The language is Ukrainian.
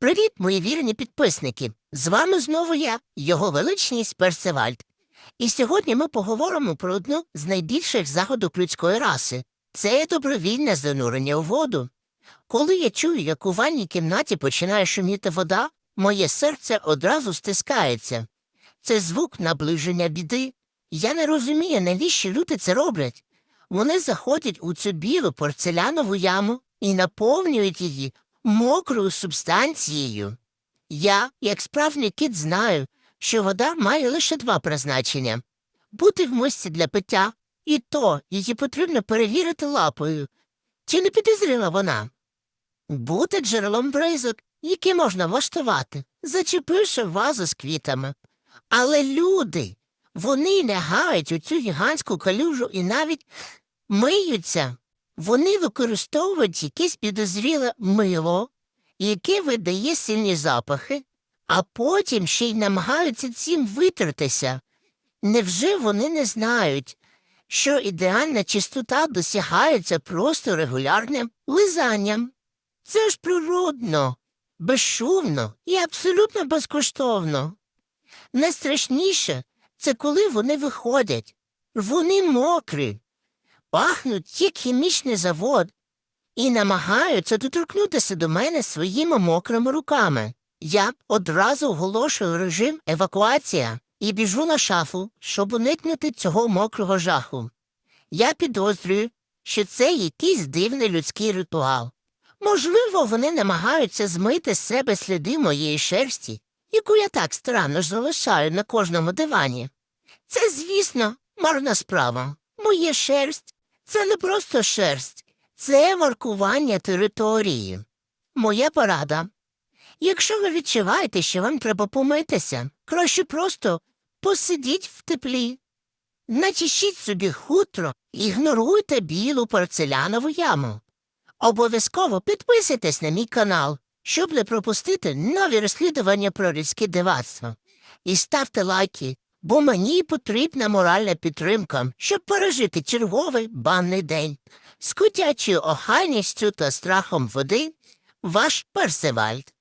Привіт, мої вірні підписники! З вами знову я, його величність Персевальд. І сьогодні ми поговоримо про одну з найбільших заходок людської раси це добровільне занурення у воду. Коли я чую, як у ванній кімнаті починає шуміти вода, моє серце одразу стискається. Це звук наближення біди. Я не розумію, навіщо люди це роблять. Вони заходять у цю білу порцелянову яму і наповнюють її мокрою субстанцією. Я, як справжній кіт, знаю, що вода має лише два призначення бути в мисці для пиття, і то її потрібно перевірити лапою. Чи не підозріла вона? Бути джерелом бризок, які можна влаштувати, зачепивши вазу з квітами. Але люди, вони не гають у цю гігантську калюжу і навіть миються. Вони використовують якесь підозріле мило, яке видає сильні запахи, а потім ще й намагаються цим витертися. Невже вони не знають, що ідеальна чистота досягається просто регулярним лизанням? Це ж природно, безшумно і абсолютно безкоштовно. Найстрашніше це коли вони виходять. Вони мокрі, пахнуть як хімічний завод і намагаються доторкнутися до мене своїми мокрими руками. Я одразу оголошую режим евакуація і біжу на шафу, щоб уникнути цього мокрого жаху. Я підозрюю, що це якийсь дивний людський ритуал. Можливо, вони намагаються змити з себе сліди моєї шерсті, яку я так старанно ж залишаю на кожному дивані. Це, звісно, марна справа. Моє шерсть це не просто шерсть, це маркування території. Моя порада. Якщо ви відчуваєте, що вам треба помитися, краще просто посидіть в теплі. Начищіть собі хутро і ігноруйте білу порцелянову яму. Обов'язково підписуйтесь на мій канал, щоб не пропустити нові розслідування про людське дивацтво. І ставте лайки, бо мені потрібна моральна підтримка, щоб пережити черговий банний день. З котячою охайністю та страхом води ваш Персевальд.